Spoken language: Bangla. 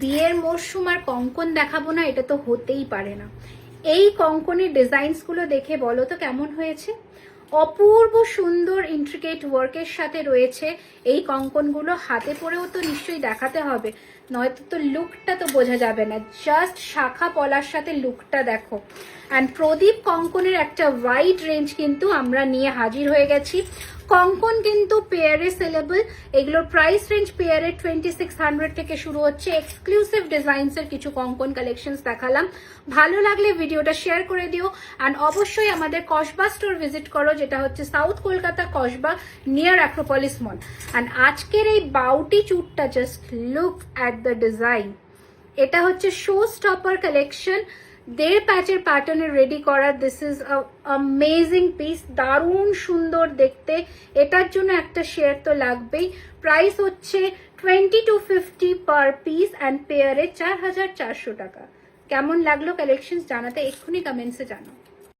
বিয়ের মরশুম আর কঙ্কন দেখাবো না, এটা তো হতেই পারে না। এই কঙ্কনের ডিজাইনসগুলো দেখে বলো তো কেমন হয়েছে? অপূর্ব সুন্দর ইন্ট্রিকেট ওয়ার্কের সাথে রয়েছে এই কঙ্কনগুলো, হাতে পরেও তো নিশ্চয়ই দেখাতে হবে, নয়তো তো লুকটা তো বোঝা যাবে না জাস্ট শাখা পলার সাথে লুকটা দেখো। অ্যান্ড প্রদীপ কঙ্কনের একটা ওয়াইড রেঞ্জ কিন্তু আমরা নিয়ে হাজির হয়ে গেছি। কঙ্কন কিন্তু পেয়ারে সেলেবল এগুলোর প্রাইস রেঞ্জ পেয়ারে টোয়েন্টি সিক্স হান্ড্রেড থেকে শুরু হচ্ছে। এক্সক্লুসিভ ডিজাইনসের কিছু কঙ্কন কালেকশনস দেখালাম। ভালো লাগলে ভিডিওটা শেয়ার করে দিও। অ্যান্ড অবশ্যই আমাদের কসবা স্টোর ভিজিট করো, যেটা হচ্ছে south Kolkata Kasba near Acropolis mall and আজকের এই বাউটি চুটটা just look at the design এটা হচ্ছে শো স্টপার কালেকশন দেড় প্যাচের প্যাটার্নে রেডি করা দিস ইজ আমেজিং পিস দারুণ সুন্দর দেখতে। এটার জন্য একটা শেয়ার তো লাগবেই। প্রাইস হচ্ছে twenty two fifty per piece and পেয়ারে চার হাজার চারশো টাকা। কেমন লাগল কালেকশন জানাতে এক্ষুনি কমেন্টসে জানাও।